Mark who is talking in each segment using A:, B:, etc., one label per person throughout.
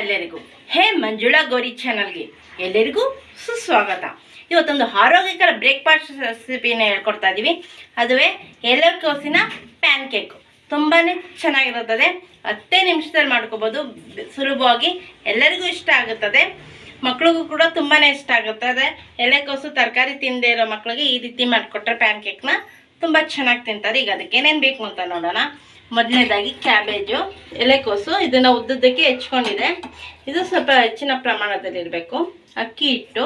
A: ಎಲ್ಲರಿಗೂ. ಹೇ ಮಂಜುಳಾ ಗೌರಿ ಚಾನಲ್ಗೆ ಎಲ್ಲರಿಗೂ ಸುಸ್ವಾಗತ. ಇವತ್ತೊಂದು ಆರೋಗ್ಯಕರ ಬ್ರೇಕ್ಫಾಸ್ಟ್ ರೆಸಿಪಿನ ಹೇಳ್ಕೊಡ್ತಾ ಇದ್ದೀವಿ ಅದುವೇ ಎಲೆಕೋಸಿನ ಪ್ಯಾನ್ ಕೇಕ್ ತುಂಬಾ ಚೆನ್ನಾಗಿರುತ್ತದೆ. ಹತ್ತೇ ನಿಮಿಷದಲ್ಲಿ ಮಾಡ್ಕೋಬೋದು. ಸುಲಭವಾಗಿ ಎಲ್ಲರಿಗೂ ಇಷ್ಟ ಆಗುತ್ತದೆ. ಮಕ್ಳಿಗೂ ಕೂಡ ತುಂಬಾ ಇಷ್ಟ ಆಗುತ್ತದೆ. ಎಲೆಕೋಸು ತರಕಾರಿ ತಿಂದೇ ಇರೋ ಮಕ್ಕಳಿಗೆ ಈ ರೀತಿ ಮಾಡಿಕೊಟ್ರೆ ಪ್ಯಾನ್ ಕೇಕ್ನ ತುಂಬ ಚೆನ್ನಾಗಿ ತಿಂತಾರೆ. ಈಗ ಅದಕ್ಕೆ ಏನೇನು ಬೇಕು ಅಂತ ನೋಡೋಣ. ಮೊದಲನೇದಾಗಿ ಕ್ಯಾಬೇಜು, ಎಲೆಕೋಸು ಇದನ್ನು ಉದ್ದದ್ದಕ್ಕೆ ಹೆಚ್ಕೊಂಡಿದೆ. ಇದು ಸ್ವಲ್ಪ ಹೆಚ್ಚಿನ ಪ್ರಮಾಣದಲ್ಲಿರಬೇಕು. ಅಕ್ಕಿ ಹಿಟ್ಟು,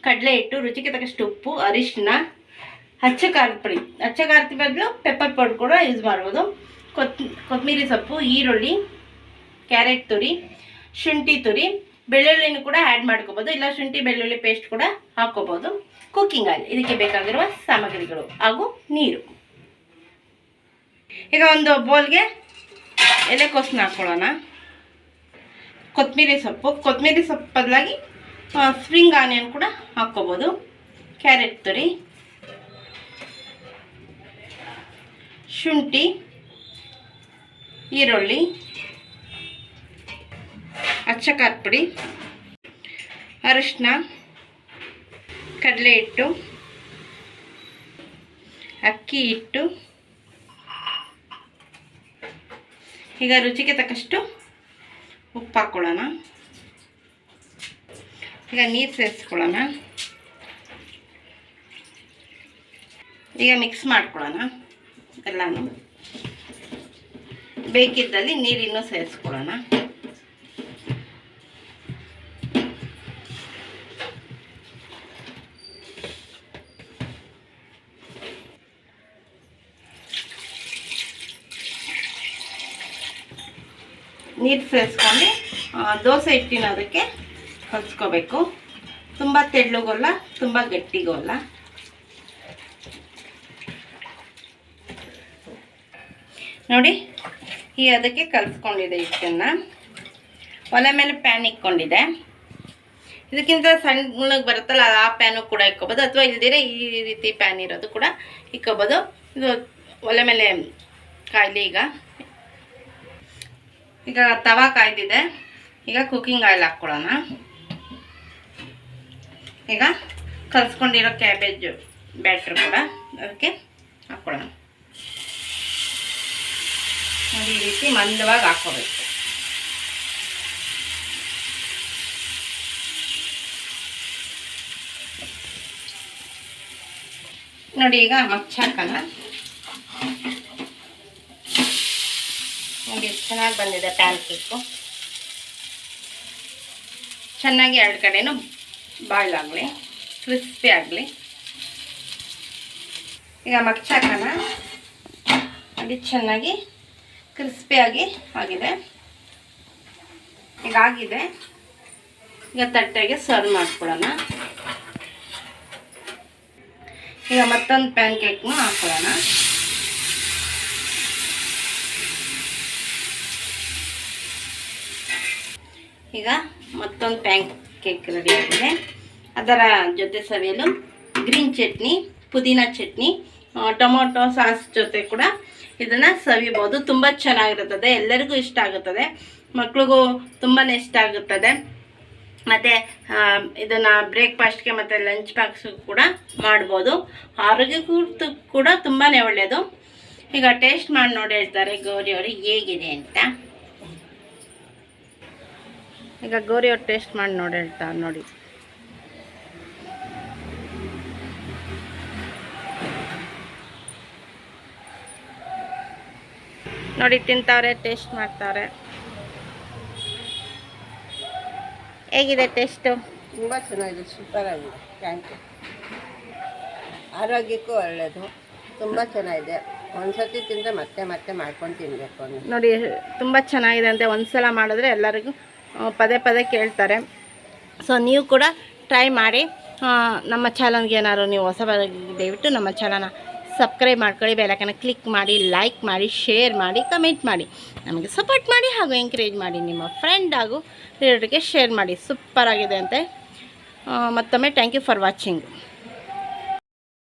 A: ಕಡಲೆ ಹಿಟ್ಟು, ರುಚಿಗೆ ತಕ್ಕಷ್ಟು ಉಪ್ಪು ಅರಿಶಿನ ಹಚ್ಚ ಖಾರದ ಪುಡಿ. ಹಚ್ಚ ಬದಲು ಪೆಪ್ಪರ್ ಪೌಡರ್ ಕೂಡ ಯೂಸ್ ಮಾಡ್ಬೋದು. ಕೊತ್ ಕೊತ್ತಂಬರಿ ಸೊಪ್ಪು, ಈರುಳ್ಳಿ, ಕ್ಯಾರೆಟ್ ತುರಿ, ಶುಂಠಿ ತುರಿ, ಬೆಳ್ಳುಳ್ಳಿನೂ ಕೂಡ ಆ್ಯಡ್ ಮಾಡ್ಕೋಬೋದು. ಇಲ್ಲ ಶುಂಠಿ, ಬೆಳ್ಳುಳ್ಳಿ ಪೇಸ್ಟ್ ಕೂಡ ಹಾಕ್ಕೋಬೋದು. ಕುಕ್ಕಿಂಗ್ ಆಯಿಲ್ ಇದಕ್ಕೆ ಬೇಕಾಗಿರುವ ಸಾಮಗ್ರಿಗಳು ಹಾಗೂ ನೀರು. ಈಗ ಒಂದು ಬೌಲ್ಗೆ ಎಲೆಕೋಸನ್ನ ಹಾಕ್ಕೊಳ್ಳೋಣ ಕೊತ್ತಂಬರಿ ಸೊಪ್ಪು. ಕೊತ್ತಂಬರಿ ಸೊಪ್ಪು ಬದಲಾಗಿ ಸ್ಪ್ರಿಂಗ್ ಆನಿಯನ್ ಕೂಡ ಹಾಕ್ಕೋಬೋದು. ಕ್ಯಾರೆಟ್ ತುರಿ. ಶುಂಠಿ. ಈರುಳ್ಳಿ. ಅಚ್ಚ ಪುಡಿ. ಅರಿಶಿನ ಕಡಲೆ ಹಿಟ್ಟು. ಅಕ್ಕಿ ಹಿಟ್ಟು. ಈಗ ರುಚಿಗೆ ತಕ್ಕಷ್ಟು ಉಪ್ಪು ಹಾಕ್ಕೊಳ್ಳೋಣ ಈಗ ನೀರು ಸೇರಿಸ್ಕೊಳ್ಳೋಣ. ಈಗ ಮಿಕ್ಸ್ ಮಾಡ್ಕೊಳ್ಳೋಣ ಎಲ್ಲನೂ. ಬೇಕಿದ್ದಲ್ಲಿ ನೀರಿನ್ನೂ ಸೇರಿಸ್ಕೊಳ್ಳೋಣ. ನೀರು ಸೇರಿಸ್ಕೊಂಡು ದೋಸೆ ಹಿಟ್ಟಿನ ಅದಕ್ಕೆ ಹೊಲಿಸ್ಕೋಬೇಕು. ತುಂಬ ತೆಳ್ಳಗೋಲ್ಲ, ತುಂಬ ಗಟ್ಟಿಗೋಲ್ಲ. ನೋಡಿ, ಈ ಅದಕ್ಕೆ ಕಲಿಸ್ಕೊಂಡಿದೆ ಹಿಟ್ಟನ್ನು. ಒಲೆ ಮೇಲೆ ಪ್ಯಾನ್ ಇಕ್ಕೊಂಡಿದೆ ಇದಕ್ಕಿಂತ ಸಣ್ಣಗೆ ಬರುತ್ತಲ್ಲ ಆ ಪ್ಯಾನು ಕೂಡ ಇಕ್ಕೋಬೋದು ಅಥವಾ ಇಲ್ದಿರೆ ಈ ರೀತಿ ಪ್ಯಾನ್ ಇರೋದು ಕೂಡ ಇಕ್ಕೋಬೋದು ಇದು ಒಲೆ ಮೇಲೆ ಕಾಯಿಲೆ ಈಗ ಈಗ ತವಾ ಕಾಯ್ದಿದೆ. ಈಗ ಕುಕ್ಕಿಂಗ್ ಆಯಿಲ್ ಹಾಕ್ಕೊಳ್ಳೋಣ. ಈಗ ಕಲಿಸ್ಕೊಂಡಿರೋ ಕ್ಯಾಬೇಜು ಬ್ಯಾಟ್ರ್ ಕೂಡ ಅದಕ್ಕೆ ಹಾಕ್ಕೊಳ್ಳೋಣ. ನೋಡಿ, ಈ ರೀತಿ ಮಂದವಾಗಿ ಹಾಕ್ಕೋಬೇಕು. ನೋಡಿ, ಈಗ ಮಚ್ಚಾಕಣ ನೋಡಿ ಚೆನ್ನಾಗಿ ಬಂದಿದೆ ಪ್ಯಾನ್ ಕೇಕು. ಚೆನ್ನಾಗಿ ಎರಡು ಕಡೆನೂ ಬಾಯ್ಲ್ ಆಗಲಿ, ಕ್ರಿಸ್ಪಿ ಆಗಲಿ. ಈಗ ಮಗ್ಚಾಕಣ ನೋಡಿ ಚೆನ್ನಾಗಿ ಕ್ರಿಸ್ಪಿಯಾಗಿ ಆಗಿದೆ. ಈಗ ಆಗಿದೆ. ಈಗ ತಟ್ಟೆಗೆ ಸರ್ವ್ ಮಾಡ್ಕೊಳ್ಳೋಣ. ಈಗ ಮತ್ತೊಂದು ಪ್ಯಾನ್ ಕೇಕ್ನು ಹಾಕೊಳ್ಳೋಣ. ಈಗ ಮತ್ತೊಂದು ಪ್ಯಾಂಕ್ ಕೇಕ್ ರೆಡಿ ಆಗಿದೆ. ಅದರ ಜೊತೆ ಸವಿಯಲು ಗ್ರೀನ್ ಚಟ್ನಿ, ಪುದೀನ ಚಟ್ನಿ ಟೊಮೊಟೊ ಸಾಸ್ ಜೊತೆ ಕೂಡ ಇದನ್ನು ಸವಿಬೋದು. ತುಂಬ ಚೆನ್ನಾಗಿರುತ್ತದೆ. ಎಲ್ಲರಿಗೂ ಇಷ್ಟ ಆಗುತ್ತದೆ. ಮಕ್ಳಿಗೂ ತುಂಬಾ ಇಷ್ಟ ಆಗುತ್ತದೆ. ಮತ್ತು ಇದನ್ನು ಬ್ರೇಕ್ಫಾಸ್ಟ್ಗೆ ಮತ್ತು ಲಂಚ್ ಬಾಕ್ಸು ಕೂಡ ಮಾಡ್ಬೋದು. ಆರೋಗ್ಯಕ್ಕೂ ಕೂಡ ತುಂಬಾ ಒಳ್ಳೆಯದು. ಈಗ ಟೇಸ್ಟ್ ಮಾಡಿ ನೋಡಿ ಹೇಳ್ತಾರೆ ಗೌರಿ ಅವರು ಹೇಗಿದೆ ಅಂತ. ಈಗ ಗೌರಿ ಅವ್ರು ಟೇಸ್ಟ್ ಮಾಡಿ ನೋಡಿ ಹೇಳ್ತಾ ನೋಡಿ. ನೋಡಿ ತಿಂತಾರೆ ಟೇಸ್ಟ್ ಮಾಡ್ತಾರೆ. ಹೇಗಿದೆ ಟೇಸ್ಟು
B: ತುಂಬ ಚೆನ್ನಾಗಿದೆ ಸೂಪರ್ ಆಗಿದೆ. ಥ್ಯಾಂಕ್ ಯು ಆರೋಗ್ಯಕ್ಕೂ ಒಳ್ಳೆಯದು ತುಂಬ ಚೆನ್ನಾಗಿದೆ. ಒಂದ್ಸತಿ ತಿಂದರೆ ಮತ್ತೆ ಮತ್ತೆ ಮಾಡ್ಕೊಂಡು ತಿನ್ನಬೇಕು
A: ನೋಡಿ ತುಂಬ ಚೆನ್ನಾಗಿದೆ ಅಂತೆ ಒಂದ್ಸಲ ಮಾಡಿದ್ರೆ ಎಲ್ಲರಿಗೂ ಪದೇ ಪದೇ ಕೇಳ್ತಾರೆ. ಸೊ ನೀವು ಕೂಡ ಟ್ರೈ ಮಾಡಿ. ನಮ್ಮ ಚಾನಲ್ಗೆ ಏನಾದ್ರು ನೀವು ಹೊಸ ದಯವಿಟ್ಟು ನಮ್ಮ ಚಾನಲ್ನ ಸಬ್ಸ್ಕ್ರೈಬ್ ಮಾಡ್ಕೊಳ್ಳಿ ಬೆಲಕನ್ನ ಕ್ಲಿಕ್ ಮಾಡಿ ಲೈಕ್ ಮಾಡಿ ಶೇರ್ ಮಾಡಿ ಕಮೆಂಟ್ ಮಾಡಿ. ನಮಗೆ ಸಪೋರ್ಟ್ ಮಾಡಿ ಹಾಗೂ ಎಂಕರೇಜ್ ಮಾಡಿ. ನಿಮ್ಮ ಫ್ರೆಂಡ್ ಹಾಗೂ ರಿಲೇಟಿವ್ಗೆ ಶೇರ್ ಮಾಡಿ. ಸೂಪರ್ ಆಗಿದೆ ಅಂತೆ. ಮತ್ತೊಮ್ಮೆ ಥ್ಯಾಂಕ್ ಯು ಫಾರ್ ವಾಚಿಂಗ್